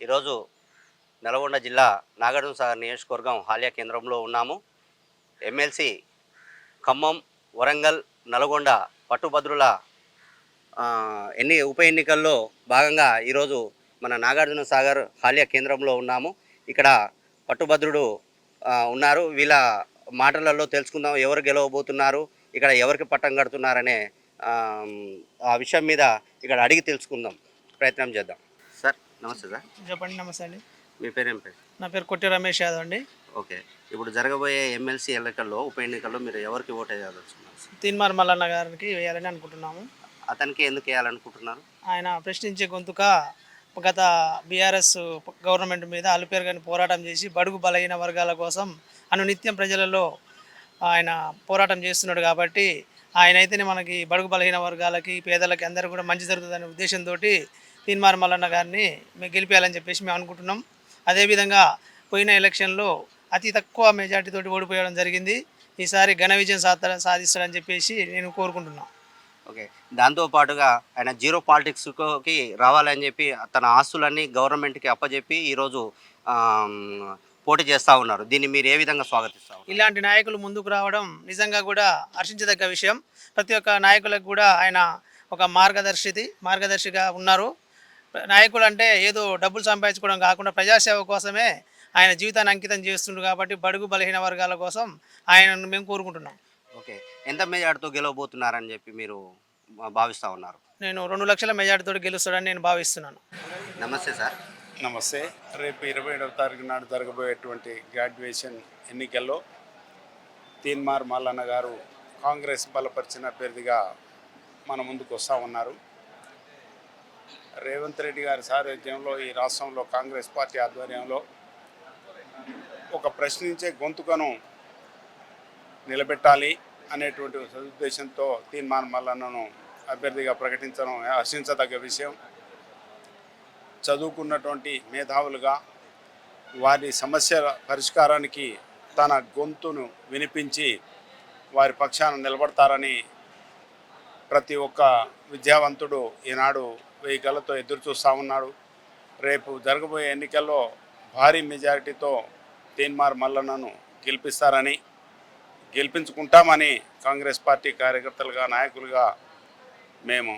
ఈరోజు నల్గొండ జిల్లా నాగార్జున సాగర్ నియోజకవర్గం హాలియా కేంద్రంలో ఉన్నాము. ఎమ్మెల్సీ ఖమ్మం వరంగల్ నల్గొండ పట్టుభద్రుల ఎన్ని ఉప ఎన్నికల్లో భాగంగా ఈరోజు మన నాగార్జున సాగర్ హాలియా కేంద్రంలో ఉన్నాము. ఇక్కడ పట్టుభద్రుడు ఉన్నారు. వీళ్ళ మాటలలో తెలుసుకుందాం. ఎవరు గెలవబోతున్నారు? ఇక్కడ ఎవరికి పట్టం కడుతున్నారనే ఆ, విషయం మీద ఇక్కడ అడిగి తెలుసుకుందాం. ప్రయత్నం చేద్దాం. నమస్తే సార్. చెప్పండి నమస్తే అండి. మీ పేరేం పేరు? నా పేరు కొట్టి రమేష్ యాదవ్ అండి. ఓకే. ఇప్పుడు జరగబోయే ఎమ్మెల్సీ ఎన్నికల్లో ఉప ఎన్నికల్లో మీరు ఎవరికి ఓటు వేయాలనుకుంటున్నారు? తీన్మార్ మల్లన్న గారికి వేయాలని అనుకుంటున్నాము. అతనికి ఎందుకు వేయాలనుకుంటున్నారు? ఆయన ప్రశ్నించే గొంతుక గత బీఆర్ఎస్ గవర్నమెంట్ మీద అలుపేరుగాని పోరాటం చేసి బడుగు బలహీన వర్గాల కోసం అనునిత్యం ప్రజలలో ఆయన పోరాటం చేస్తున్నాడు కాబట్టి ఆయన అయితేనే మనకి బడుగు బలహీన వర్గాలకి పేదలకి అందరూ కూడా మంచి జరుగుతుందనే ఉద్దేశంతో తీన్మార్ మల్లన్న గారిని మేము గెలిపేయాలని చెప్పేసి మేము అనుకుంటున్నాం. అదేవిధంగా పోయిన ఎలక్షన్లో అతి తక్కువ మెజార్టీతోటి ఓడిపోయడం జరిగింది. ఈసారి ఘన విజయం సాధ సాధిస్తాడని చెప్పేసి నేను కోరుకుంటున్నాను ఓకే. దాంతో పాటుగా ఆయన జీరో పాలిటిక్స్కి రావాలని చెప్పి తన ఆస్తులన్నీ గవర్నమెంట్కి అప్పజెప్పి ఈరోజు పోటీ చేస్తూ ఉన్నారు. దీన్ని మీరు ఏ విధంగా స్వాగతిస్తారు ఇలాంటి నాయకులు ముందుకు రావడం నిజంగా కూడా హర్షించదగ్గ విషయం. ప్రతి ఒక్క నాయకులకు కూడా ఆయన ఒక మార్గదర్శిది మార్గదర్శిగా ఉన్నారు. నాయకులు అంటే ఏదో డబ్బులు సంపాదించుకోవడం కాకుండా ప్రజాసేవ కోసమే ఆయన జీవితాన్ని అంకితం చేస్తుండ్రు కాబట్టి బడుగు బలహీన వర్గాల కోసం ఆయనను మేము కోరుకుంటున్నాం. ఓకే. ఎంత మెజార్టీతో గెలవబోతున్నారని చెప్పి మీరు భావిస్తూ ఉన్నారు? నేను రెండు లక్షల మెజార్టీతో గెలుస్తాడని నేను భావిస్తున్నాను. నమస్తే సార్. నమస్తే. రేపు ఇరవై ఏడవ తారీఖు నాడు జరగబోయేటువంటి గ్రాడ్యుయేషన్ ఎన్నికల్లో తీన్మార్ మల్లన్న గారు కాంగ్రెస్ బలపరిచిన అభ్యర్థిగా మన ముందుకు వస్తూ ఉన్నారు. రేవంత్ రెడ్డి గారి సారథ్యంలో ఈ రాష్ట్రంలో కాంగ్రెస్ పార్టీ ఆధ్వర్యంలో ఒక ప్రశ్నించే గొంతుకను నిలబెట్టాలి అనేటువంటి సదుద్దేశంతో తీన్మార్ మల్లన్నను అభ్యర్థిగా ప్రకటించడం హర్షించదగ్గ విషయం. చదువుకున్నటువంటి మేధావులుగా వారి సమస్యల పరిష్కారానికి తన గొంతును వినిపించి వారి పక్షాన నిలబడతారని ప్రతి ఒక్క విద్యావంతుడు ఈనాడు వెయ్యి కళ్ళతో ఎదురు చూస్తూ ఉన్నాడు. రేపు జరగబోయే ఎన్నికల్లో భారీ మెజారిటీతో తీన్మార్ మల్లన్నను గెలిపిస్తారని గెలిపించుకుంటామని కాంగ్రెస్ పార్టీ కార్యకర్తలుగా నాయకులుగా మేము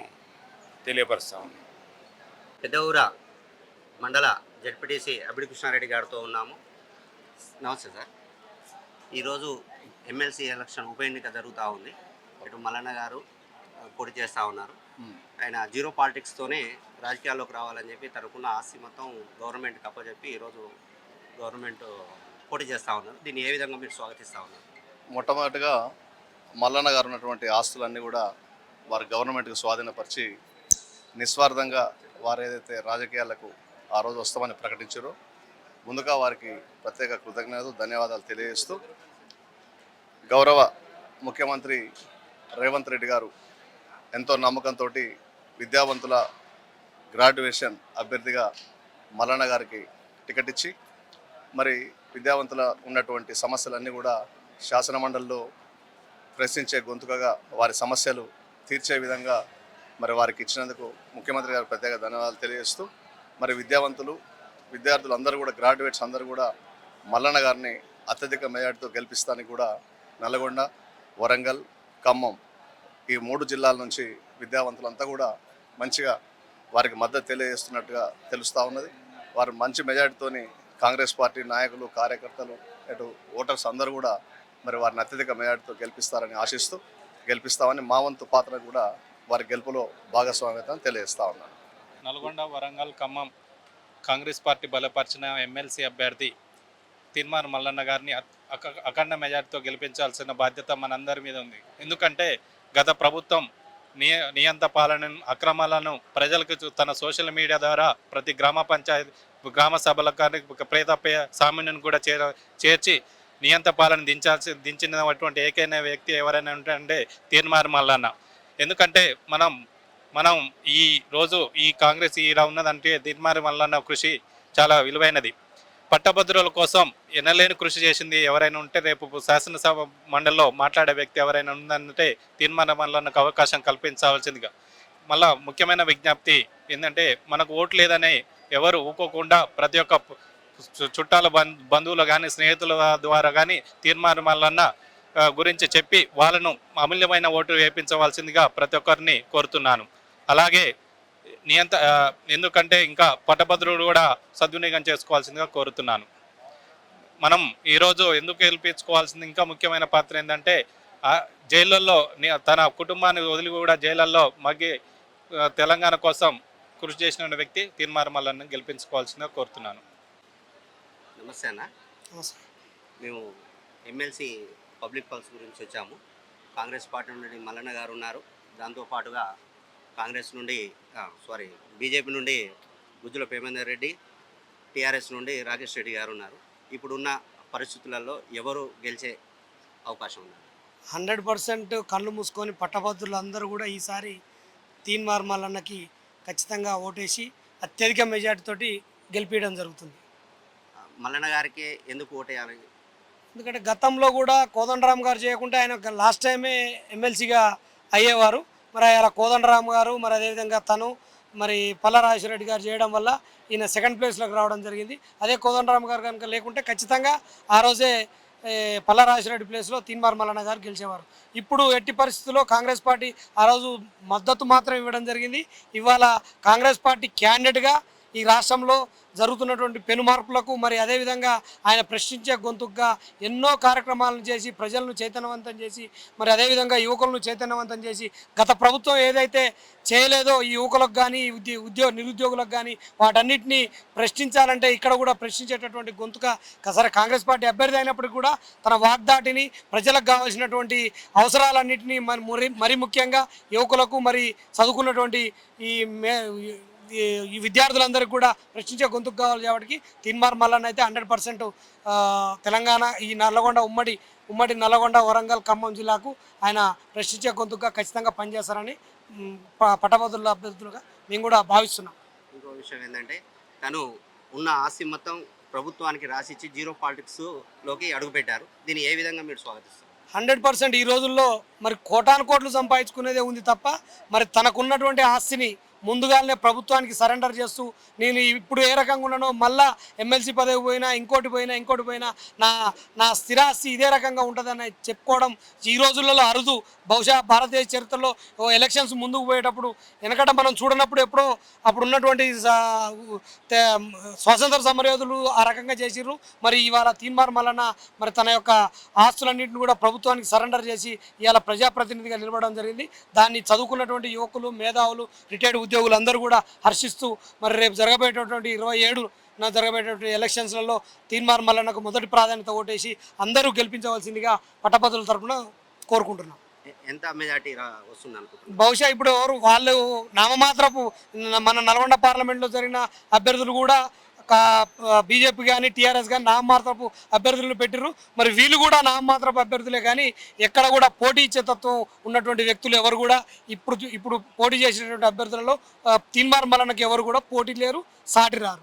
తెలియపరుస్తాం ఉన్నాం. మండల జడ్పీటీసీ అభిడి కృష్ణారెడ్డి గారితో ఉన్నాము. నమస్తే సార్. ఈరోజు ఎమ్మెల్సీ ఎలక్షన్ ఉప ఎన్నిక జరుగుతూ ఉంది. ఇటు మల్లన్న గారు పోటీ చేస్తూ ఉన్నారు. ఆయన జీరో పాలిటిక్స్తోనే రాజకీయాల్లోకి రావాలని చెప్పి తనకున్న ఆస్తి మొత్తం గవర్నమెంట్కి అప్పచెప్పి ఈరోజు గవర్నమెంట్ పోటీ చేస్తూ ఉన్నారు. దీన్ని ఏ విధంగా మీరు స్వాగతిస్తూ ఉన్నారు? మొట్టమొదటిగా మల్లన్న గారు ఉన్నటువంటి ఆస్తులన్నీ కూడా వారి గవర్నమెంట్కి స్వాధీనపరిచి నిస్వార్థంగా వారు ఏదైతే రాజకీయాలకు ఆ రోజు వస్తామని ప్రకటించారో ముందుగా వారికి ప్రత్యేక కృతజ్ఞతలు ధన్యవాదాలు తెలియజేస్తూ గౌరవ ముఖ్యమంత్రి రేవంత్ రెడ్డి గారు ఎంతో నమ్మకంతో విద్యావంతుల గ్రాడ్యుయేషన్ అభ్యర్థిగా మల్లన్న గారికి టికెట్ ఇచ్చి మరి విద్యావంతుల ఉన్నటువంటి సమస్యలన్నీ కూడా శాసనమండలిలో ప్రశ్నించే గొంతుకగా వారి సమస్యలు తీర్చే విధంగా మరి వారికి ఇచ్చినందుకు ముఖ్యమంత్రి గారు ప్రత్యేక ధన్యవాదాలు తెలియజేస్తూ మరి విద్యావంతులు విద్యార్థులు అందరూ కూడా గ్రాడ్యుయేట్స్ అందరూ కూడా మల్లన్న గారిని అత్యధిక మెజార్టీతో గెలిపిస్తానికి కూడా నల్గొండ వరంగల్ ఖమ్మం ఈ మూడు జిల్లాల నుంచి విద్యావంతులంతా కూడా మంచిగా వారికి మద్దతు తెలియజేస్తున్నట్టుగా తెలుస్తూ ఉన్నది. వారు మంచి మెజార్టీతోని కాంగ్రెస్ పార్టీ నాయకులు కార్యకర్తలు అటు ఓటర్స్ అందరూ కూడా మరి వారిని అత్యధిక మెజార్టీతో గెలిపిస్తారని ఆశిస్తూ గెలిపిస్తామని మా వంతు పాత్ర కూడా వారి గెలుపులో భాగస్వామ్యత తెలియజేస్తా ఉన్నాను. నల్గొండ వరంగల్ ఖమ్మం కాంగ్రెస్ పార్టీ బలపరిచిన ఎమ్మెల్సీ అభ్యర్థి తిన్మార్ మల్లన్న గారిని అఖండ మెజార్టీతో గెలిపించాల్సిన బాధ్యత మనందరి మీద ఉంది. ఎందుకంటే గత ప్రభుత్వం నియ నియంత పాలన అక్రమాలను ప్రజలకు చూ- తన సోషల్ మీడియా ద్వారా ప్రతి గ్రామ పంచాయతీ గ్రామ సభల కానీ ఒక సామాన్యుని కూడా చేర చేర్చి నియంత పాలన దించాల్సి దించినటువంటి ఏకైన వ్యక్తి ఎవరైనా ఉంటే తీర్మార్ మల్లన్న. ఎందుకంటే మనం మనం ఈ రోజు ఈ కాంగ్రెస్ ఇలా ఉన్నదంటే తీర్మారి మల్లన్న కృషి చాలా విలువైనది. పట్టభద్రుల కోసం ఎనలేని కృషి చేసింది ఎవరైనా ఉంటే రేపు శాసనసభ మండలిలో మాట్లాడే వ్యక్తి ఎవరైనా ఉందంటే తీర్మాన అవకాశం కల్పించవలసిందిగా మళ్ళా ముఖ్యమైన విజ్ఞప్తి ఏంటంటే మనకు ఓటు లేదని ఎవరు ఊకోకుండా ప్రతి ఒక్క చు- చుట్టాల బం- బంధువులు కానీ స్నేహితుల ద్వారా కానీ తీర్మానమాలన్న గురించి చెప్పి వాళ్ళను అమూల్యమైన ఓటు వేయించవలసిందిగా ప్రతి ఒక్కరిని కోరుతున్నాను. అలాగే నియంత ఎందుకంటే ఇంకా పట్టభద్రుడు కూడా సద్వినియోగం చేసుకోవాల్సిందిగా కోరుతున్నాను. మనం ఈరోజు ఎందుకు గెలిపించుకోవాల్సింది ఇంకా ముఖ్యమైన పాత్ర ఏంటంటే ఆ జైళ్ళల్లో తన కుటుంబాన్ని వదిలి కూడా జైళ్ళల్లో మగ్గి తెలంగాణ కోసం కృషి చేసిన వ్యక్తి మల్లన్న గెలిపించుకోవాల్సిందిగా కోరుతున్నాను. నమస్తే అన్న. మేము ఎమ్మెల్సీ పబ్లిక్ పల్స్ గురించి వచ్చాము. కాంగ్రెస్ పార్టీ నుండి మల్లన్న గారు ఉన్నారు. దాంతోపాటుగా కాంగ్రెస్ నుండి సారీ బీజేపీ నుండి గుజ్జుల ప్రేమేందర్ రెడ్డి టీఆర్ఎస్ నుండి రాకేష్ రెడ్డి గారు ఉన్నారు. ఇప్పుడున్న పరిస్థితులలో ఎవరు గెలిచే అవకాశం ఉంది హండ్రెడ్ పర్సెంట్ కళ్ళు మూసుకొని పట్టభద్రులు అందరూ కూడా ఈసారి తీన్ మార్మల్లన్నకి ఖచ్చితంగా ఓటేసి అత్యధిక మెజార్టీతోటి గెలిపించడం జరుగుతుంది. మల్లన్న గారికి ఎందుకు ఓటేయాలి? ఎందుకంటే గతంలో కూడా కోదండరామ్ గారు చేయకుంటే ఆయన లాస్ట్ టైమే ఎమ్మెల్సీగా అయ్యేవారు. మరి అలా కోదండరామ్ గారు మరి అదేవిధంగా తను మరి పల్ల రెడ్డి గారు చేయడం వల్ల ఈయన సెకండ్ ప్లేస్లోకి రావడం జరిగింది. అదే కోదండరామ్ గారు కనుక లేకుంటే ఖచ్చితంగా ఆ రోజే ఏ, పల్ల ప్లేస్లో తీన్మార్ మల్లన్న గారు గెలిచేవారు. ఇప్పుడు ఎట్టి పరిస్థితుల్లో కాంగ్రెస్ పార్టీ ఆ రోజు మద్దతు మాత్రం ఇవ్వడం జరిగింది. ఇవాళ కాంగ్రెస్ పార్టీ క్యాండిడేట్గా ఈ రాష్ట్రంలో జరుగుతున్నటువంటి పెను మార్పులకు మరి అదేవిధంగా ఆయన ప్రశ్నించే గొంతుగా ఎన్నో కార్యక్రమాలను చేసి ప్రజలను చైతన్యవంతం చేసి మరి అదేవిధంగా యువకులను చైతన్యవంతం చేసి గత ప్రభుత్వం ఏదైతే చేయలేదో ఈ యువకులకు కానీ ఉద్యో ఉద్యోగ నిరుద్యోగులకు కానీ వాటన్నిటిని ప్రశ్నించాలంటే ఇక్కడ కూడా ప్రశ్నించేటటువంటి గొంతుగా సరే కాంగ్రెస్ పార్టీ అభ్యర్థి అయినప్పటికీ కూడా తన వాగ్దాటిని ప్రజలకు కావాల్సినటువంటి అవసరాలన్నింటినీ మరి మరి మరి ముఖ్యంగా యువకులకు మరి చదువుకున్నటువంటి ఈ మే ఈ ఈ విద్యార్థులందరికీ కూడా ప్రశ్నించే గొంతుకు కావాలి కాబట్టి తిన్మార్ మల్లన్న అయితే హండ్రెడ్ పర్సెంట్ తెలంగాణ ఈ నల్లగొండ ఉమ్మడి ఉమ్మడి నల్లగొండ వరంగల్ ఖమ్మం జిల్లాకు ఆయన ప్రశ్నించే గొంతుగా ఖచ్చితంగా పనిచేస్తారని పట్టభద్రుల అభ్యర్థులుగా మేము కూడా భావిస్తున్నాం. ఇంకో విషయం ఏంటంటే తను ఉన్న ఆస్తి మొత్తం ప్రభుత్వానికి రాసిచ్చి జీరో పాలిటిక్స్లోకి అడుగుపెట్టారు. దీన్ని ఏ విధంగా మీరు స్వాగతిస్తారు హండ్రెడ్ పర్సెంట్ ఈ రోజుల్లో మరి కోటాను కోట్లు సంపాదించుకునేదే ఉంది తప్ప మరి తనకున్నటువంటి ఆస్తిని ముందుగానే ప్రభుత్వానికి సరెండర్ చేస్తూ నేను ఇప్పుడు ఏ రకంగా ఉన్నానో మళ్ళా ఎమ్మెల్సీ పదవి పోయినా ఇంకోటి పోయినా ఇంకోటి పోయినా నా నా స్థిరాస్తి ఇదే రకంగా ఉంటుందని చెప్పుకోవడం ఈ రోజులలో అరుదు. బహుశా భారతదేశ చరిత్రలో ఓ ఎలక్షన్స్ ముందుకు పోయేటప్పుడు వెనకట మనం చూడనప్పుడు ఎప్పుడో అప్పుడు ఉన్నటువంటి సా- తే- స్వాతంత్ర సమరయోధులు ఆ రకంగా చేసిర్రు. మరి ఇవాళ తీన్మార్ మలన మరి తన యొక్క ఆస్తులన్నింటిని కూడా ప్రభుత్వానికి సరెండర్ చేసి ఇవాళ ప్రజాప్రతినిధిగా నిలబడడం జరిగింది. దాన్ని చదువుకున్నటువంటి యువకులు మేధావులు రిటైర్డ్ ఉద్యోగులు అందరూ కూడా హర్షిస్తూ మరి రేపు జరగబోయేటటువంటి ఇరవై ఏడు నా జరగబోయేటటువంటి ఎలక్షన్స్లలో తీన్మార్ మల్లన్నకు మొదటి ప్రాధాన్యత ఓటేసి అందరూ గెలిపించవలసిందిగా పట్టభద్రుల తరపున కోరుకుంటున్నాం. ఎంత మెజార్టీ వస్తుంది బహుశా ఇప్పుడు ఎవరు వాళ్ళు నామమాత్రపు మన నల్గొండ పార్లమెంట్లో జరిగిన అభ్యర్థులు కూడా బీజేపీ కానీ టీఆర్ఎస్ కానీ నామమాత్రపు అభ్యర్థులను పెట్టిరు మరి వీళ్ళు కూడా నామమాత్రపు అభ్యర్థులే కానీ ఎక్కడ కూడా పోటీ ఇచ్చే తత్వం ఉన్నటువంటి వ్యక్తులు ఎవరు కూడా ఇప్పుడు ఇప్పుడు పోటీ చేసినటువంటి అభ్యర్థులలో తీన్మార్ మలనకు ఎవరు కూడా పోటీ లేరు సాటి రారు.